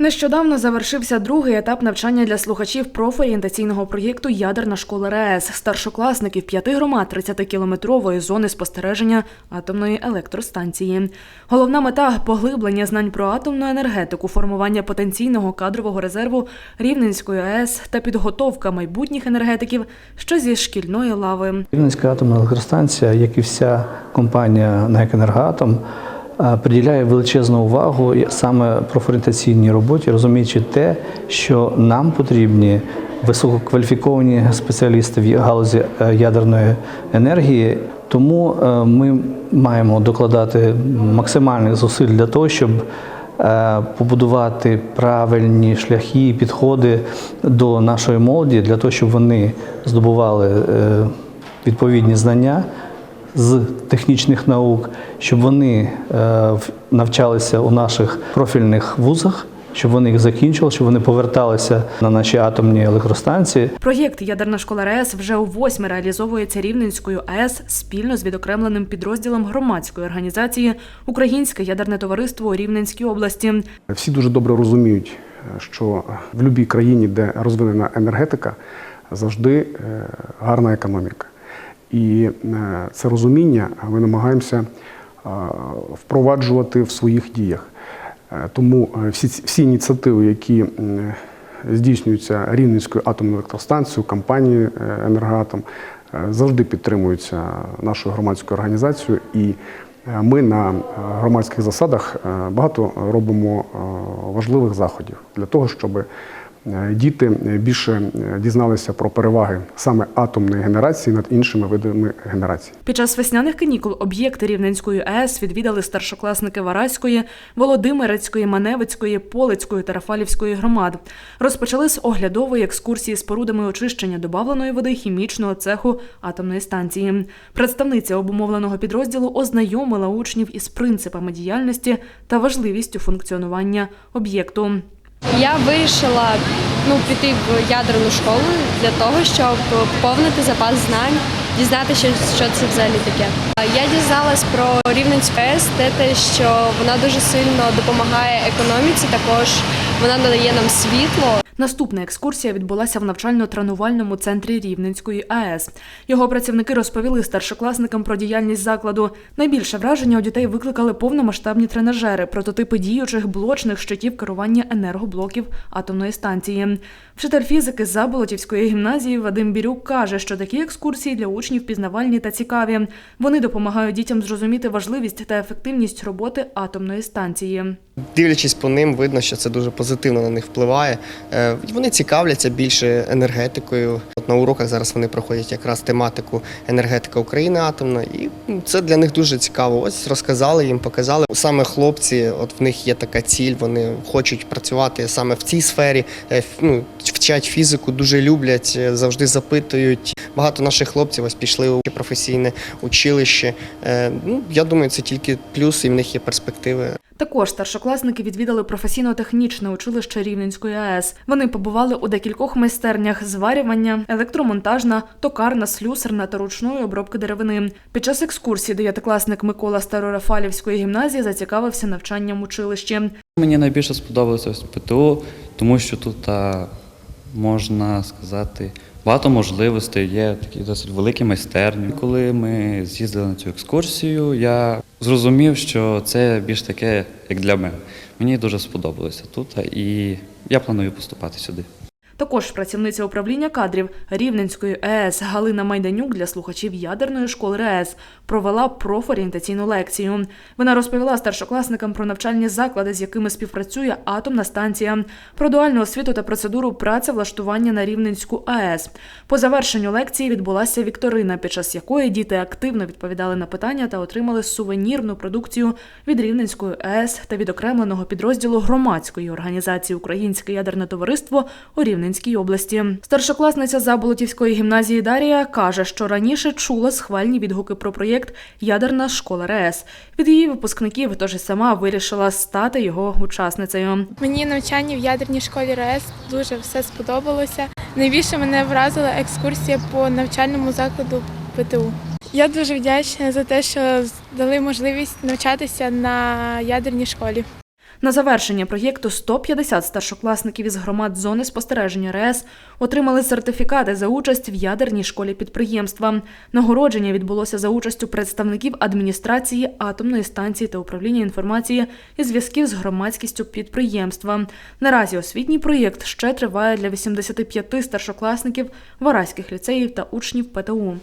Нещодавно завершився другий етап навчання для слухачів профорієнтаційного проєкту Ядерна школа РАЕС старшокласників п'яти громад 30-кілометрової зони спостереження атомної електростанції. Головна мета поглиблення знань про атомну енергетику, формування потенційного кадрового резерву Рівненської АЕС та підготовка майбутніх енергетиків, що зі шкільної лави. Рівненська атомна електростанція, як і вся компанія НЕК «Енергоатом», приділяє величезну увагу саме профорієнтаційній роботі, розуміючи те, що нам потрібні висококваліфіковані спеціалісти в галузі е, ядерної енергії. Тому е, ми маємо докладати максимальних зусиль для того, щоб е, побудувати правильні шляхи і підходи до нашої молоді, для того, щоб вони здобували відповідні знання з технічних наук, щоб вони е, навчалися у наших профільних вузах, щоб вони їх закінчували, щоб вони поверталися на наші атомні електростанції. Проєкт Ядерна школа РАЕС вже у восьме реалізовується Рівненською АЕС спільно з відокремленим підрозділом громадської організації Українське ядерне товариство у Рівненській області. Всі дуже добре розуміють, що в будь-якій країні, де розвинена енергетика, завжди е, гарна економіка. І е, це розуміння ми намагаємося е, впроваджувати в своїх діях. Е, Тому всі, всі ініціативи, які здійснюються Рівненською атомною електростанцією, компанією «Енергоатом», завжди підтримуються нашою громадською організацією. І ми на громадських засадах багато робимо важливих заходів для того, щоб діти більше е, дізналися про переваги саме атомної генерації над іншими видами генерації. Під час весняних канікул об'єкти Рівненської АЕС відвідали старшокласники Вараської, Володимирецької, Маневицької, Полицької та Рафалівської громад. Розпочали з оглядової екскурсії спорудами очищення добавленої води хімічного цеху атомної станції. Представниця обумовленого підрозділу ознайомила учнів із принципами діяльності та важливістю функціонування об'єкту. Я вирішила ну, піти в ядерну школу для того, щоб поповнити запас знань, дізнатися, що, це взагалі таке. Я дізналась про Рівненську АЕС, те, що вона дуже сильно допомагає економіці, також вона надає нам світло. Наступна екскурсія відбулася в навчально-тренувальному центрі Рівненської АЕС. Його працівники розповіли старшокласникам про діяльність закладу. Найбільше враження у дітей викликали повномасштабні тренажери, прототипи діючих блочних щитів керування енергоблоків атомної станції. Вчитель фізики Заболотівської гімназії Вадим Бірюк каже, що такі екскурсії для учнів пізнавальні та цікаві. Вони допомагають дітям зрозуміти важливість та ефективність роботи атомної станції. Дивлячись по ним, видно, що це дуже позитивно на них впливає. Е, Вони цікавляться більше енергетикою. От на уроках зараз вони проходять якраз тематику енергетика України атомна, і ну, це для них дуже цікаво. Ось розказали їм, показали. Саме хлопці, от в них є така ціль, вони хочуть працювати саме в цій сфері. Е, Ну, вчать фізику, дуже люблять, е, завжди запитують. Багато наших хлопців ось пішли у професійне училище. Ну, я думаю, це тільки плюс, і в них є перспективи. Також старшокласники відвідали професійно-технічне училище Рівненської АЕС. Вони побували у декількох майстернях зварювання, електромонтажна, токарна, слюсарна та ручної обробки деревини. Під час екскурсії дев'ятикласник Микола Старорафалівської гімназії зацікавився навчанням училищі. Мені найбільше сподобалося ось ПТУ, тому що тут можна сказати багато можливостей, є такі досить великі майстерні. Коли ми з'їздили на цю екскурсію, я зрозумів, що це більш таке, як для мене. Мені дуже сподобалося тут, і я планую поступати сюди. Також працівниця управління кадрів Рівненської ЕС Галина Майданюк для слухачів ядерної школи РЕС провела профорієнтаційну лекцію. Вона розповіла старшокласникам про навчальні заклади, з якими співпрацює атомна станція, про дуальну освіту та процедуру працевлаштування на Рівненську АЕС. По завершенню лекції відбулася вікторина, під час якої діти активно відповідали на питання та отримали сувенірну продукцію від Рівненської АЕС та відокремленого підрозділу громадської організації Українське ядерне товариство у Рівненській області. Старшокласниця Заболотівської гімназії Дарія каже, що раніше чула схвальні відгуки про проєкт Ядерна школа РЕС від її випускників, тож і сама вирішила стати його учасницею. Мені навчання в ядерній школі РАЕС дуже все сподобалося. Найбільше мене вразила екскурсія по навчальному закладу ПТУ. Я дуже вдячна за те, що дали можливість навчатися на ядерній школі. На завершення проєкту 150 старшокласників із громад зони спостереження РЕС отримали сертифікати за участь в ядерній школі підприємства. Нагородження відбулося за участю представників адміністрації атомної станції та управління інформації і зв'язків з громадськістю підприємства. Наразі освітній проєкт ще триває для 85 старшокласників вараських ліцеїв та учнів ПТУ.